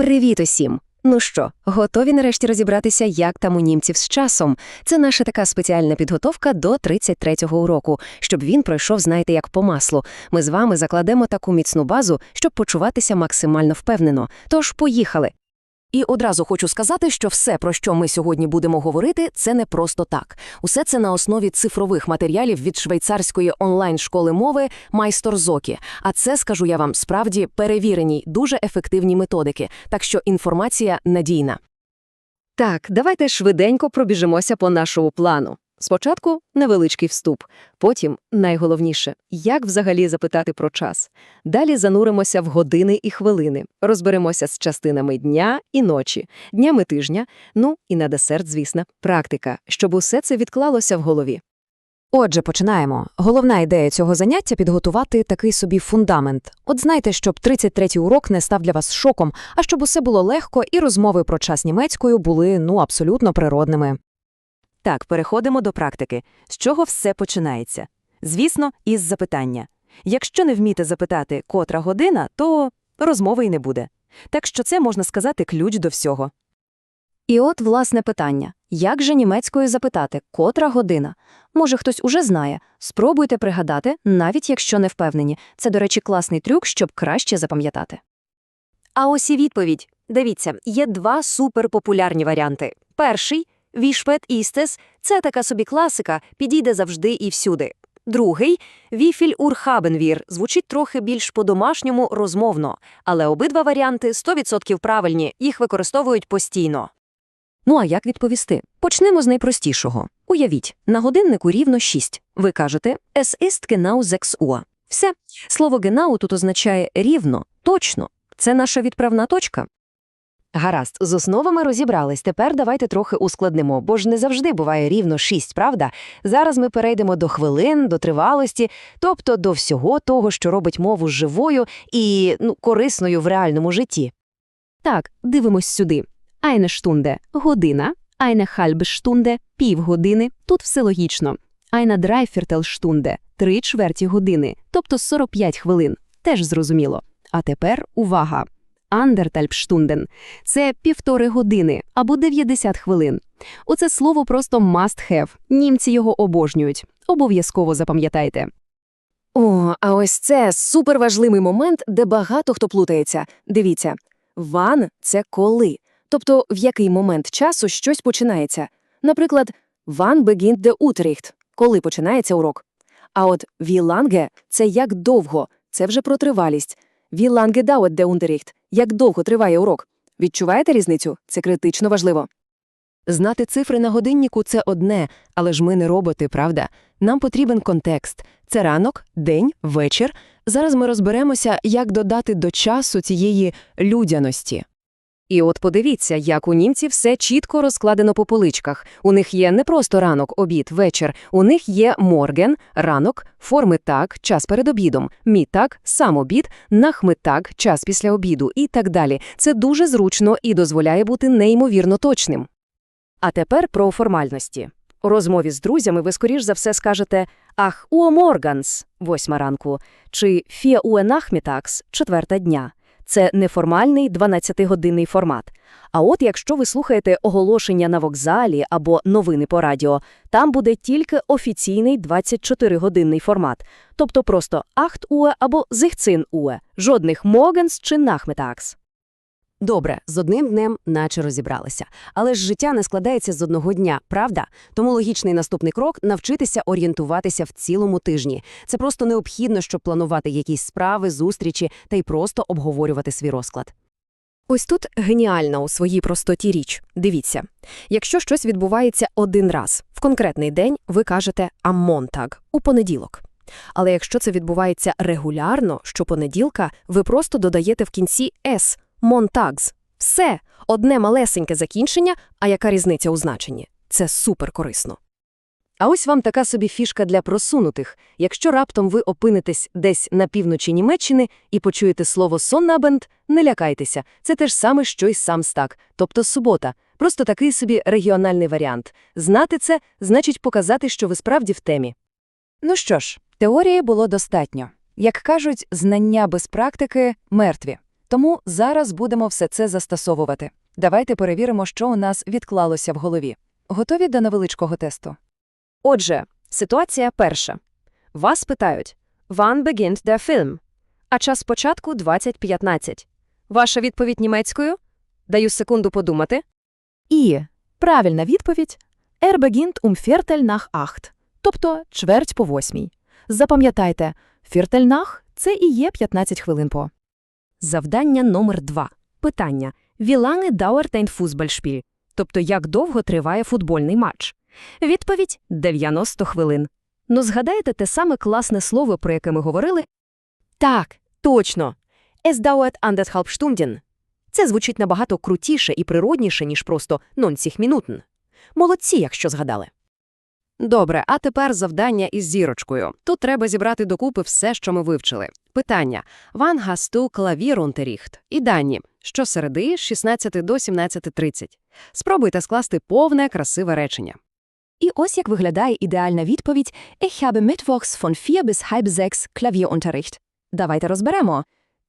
Привіт усім! Ну що, готові нарешті розібратися, як там у німців з часом? Це наша така спеціальна підготовка до 33-го уроку, щоб він пройшов, знаєте, як по маслу. Ми з вами закладемо таку міцну базу, щоб почуватися максимально впевнено. Тож поїхали. І одразу хочу сказати, що все, про що ми сьогодні будемо говорити, це не просто так. Усе це на основі цифрових матеріалів від швейцарської онлайн-школи мови Майсторзокі. А це, скажу я вам, справді перевірені, дуже ефективні методики, так що інформація надійна. Так, давайте швиденько пробіжимося по нашому плану. Спочатку невеличкий вступ, потім найголовніше як взагалі запитати про час. Далі зануримося в години і хвилини, розберемося з частинами дня і ночі, днями тижня, ну і на десерт, звісно, практика, щоб усе це відклалося в голові. Отже, починаємо. Головна ідея цього заняття підготувати такий собі фундамент. От знайте, щоб 33-й урок не став для вас шоком, а щоб усе було легко і розмови про час німецькою були ну абсолютно природними. Так, переходимо до практики. З чого все починається? Звісно, із запитання. Якщо не вмієте запитати, котра година, то розмови й не буде. Так що це, можна сказати, ключ до всього. І от власне питання: як же німецькою запитати, котра година? Може, хтось уже знає. Спробуйте пригадати, навіть якщо не впевнені. Це, до речі, класний трюк, щоб краще запам'ятати. А ось і відповідь. Дивіться, є два суперпопулярні варіанти. Перший вішпет істес це така собі класика, підійде завжди і всюди. Другий віфіль урхабенвір звучить трохи більш по-домашньому розмовно, але обидва варіанти 100% правильні, їх використовують постійно. Ну а як відповісти? Почнемо з найпростішого. Уявіть, на годиннику рівно 6. Ви кажете «Es ist genau 6 Uhr». Все. Слово «genau» тут означає «рівно», «точно». Це наша відправна точка. Гаразд, з основами розібрались. Тепер давайте трохи ускладнимо, бо ж не завжди буває рівно 6, правда? Зараз ми перейдемо до хвилин, до тривалості, тобто до всього того, що робить мову живою і ну, корисною в реальному житті. Так, дивимось сюди. Eine Stunde – година, eine halbe Stunde – півгодини, тут все логічно. Eine Dreiviertelstunde – три чверті години, тобто 45 хвилин, теж зрозуміло. А тепер увага! Stunden – це півтори години або 90 хвилин. Оце слово просто must have, німці його обожнюють. Обов'язково запам'ятайте. О, а ось це суперважливий момент, де багато хто плутається. Дивіться, ван – це коли. Тобто, в який момент часу щось починається. Наприклад, «Wann beginnt der Unterricht» – коли починається урок. А от «Wie – це як довго, це вже про тривалість. «Wie lange dauert der Unterricht» – як довго триває урок. Відчуваєте різницю? Це критично важливо. Знати цифри на годиннику – це одне, але ж ми не роботи, правда? Нам потрібен контекст. Це ранок, день, вечір. Зараз ми розберемося, як додати до часу цієї людяності. І от подивіться, як у німців все чітко розкладено по поличках. У них є не просто ранок, обід, вечір. У них є морген, ранок, форми так, час перед обідом, мітак, сам обід, нахмитак, час після обіду і так далі. Це дуже зручно і дозволяє бути неймовірно точним. А тепер про формальності. У розмові з друзями ви, скоріш за все, скажете «Ах, уо морганс» – восьма ранку, чи «Фіа уе нахмітакс» – четверта дня. Це неформальний 12-годинний формат. А от якщо ви слухаєте оголошення на вокзалі або новини по радіо, там буде тільки офіційний 24-годинний формат, тобто просто «Ахт уе» або «Зихцин уе», жодних «Могенс» чи «Нахметакс». Добре, з одним днем наче розібралися. Але ж життя не складається з одного дня, правда? Тому логічний наступний крок навчитися орієнтуватися в цілому тижні. Це просто необхідно, щоб планувати якісь справи, зустрічі та й просто обговорювати свій розклад. Ось тут геніальна у своїй простоті річ. Дивіться, якщо щось відбувається один раз, в конкретний день ви кажете «аммонтаг» – у понеділок. Але якщо це відбувається регулярно, щопонеділка, ви просто додаєте в кінці «с» – «монтагс». Все, одне малесеньке закінчення, а яка різниця у значенні? Це суперкорисно. А ось вам така собі фішка для просунутих. Якщо раптом ви опинитесь десь на півночі Німеччини і почуєте слово «соннабенд», не лякайтеся. Це те ж саме, що й сам стак, тобто субота. Просто такий собі регіональний варіант. Знати це – значить показати, що ви справді в темі. Ну що ж, теорії було достатньо. Як кажуть, знання без практики – мертві. Тому зараз будемо все це застосовувати. Давайте перевіримо, що у нас відклалося в голові. Готові до невеличкого тесту? Отже, ситуація перша. Вас питають «Wann beginnt der Film?» А час початку 20.15. Ваша відповідь німецькою? Даю секунду подумати. І правильна відповідь – «Er beginnt um Viertel nach acht», тобто чверть по восьмій. Запам'ятайте, Viertel nach – це і є 15 хвилин по. Завдання номер два. Питання. Wie lange dauert ein Fußballspiel? Тобто, як довго триває футбольний матч? Відповідь – 90 хвилин. Ну, згадаєте те саме класне слово, про яке ми говорили? Так, точно. Es dauert anderthalb Stunden. Це звучить набагато крутіше і природніше, ніж просто «90 Minuten». Молодці, якщо згадали. Добре, а тепер завдання із зірочкою. Тут треба зібрати докупи все, що ми вивчили. Питання. Hast du Klavierunterricht? І дані. Щосереди з 16 до 17.30. Спробуйте скласти повне, красиве речення. І ось як виглядає ідеальна відповідь «Ich habe mittwochs von 4 bis halb 6 Klavierunterricht». Давайте розберемо.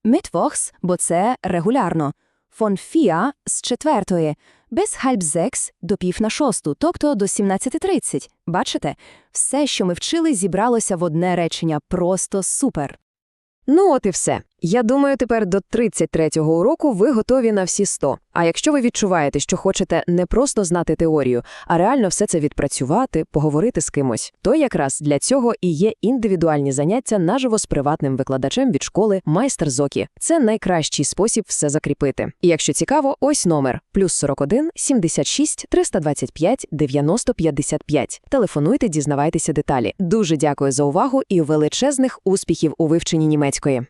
Mittwochs, бо це регулярно. Von 4 – з четвертої, без 6 – до пів на шосту, тобто до 17.30. Бачите? Все, що ми вчили, зібралося в одне речення. Просто супер. Ну от і все. Я думаю, тепер до 33-го уроку ви готові на всі 100. А якщо ви відчуваєте, що хочете не просто знати теорію, а реально все це відпрацювати, поговорити з кимось, то якраз для цього і є індивідуальні заняття наживо з приватним викладачем від школи майстер Зокі. Це найкращий спосіб все закріпити. І якщо цікаво, ось номер плюс 41 76 325 90 55. Телефонуйте, дізнавайтеся деталі. Дуже дякую за увагу і величезних успіхів у вивченні німецької.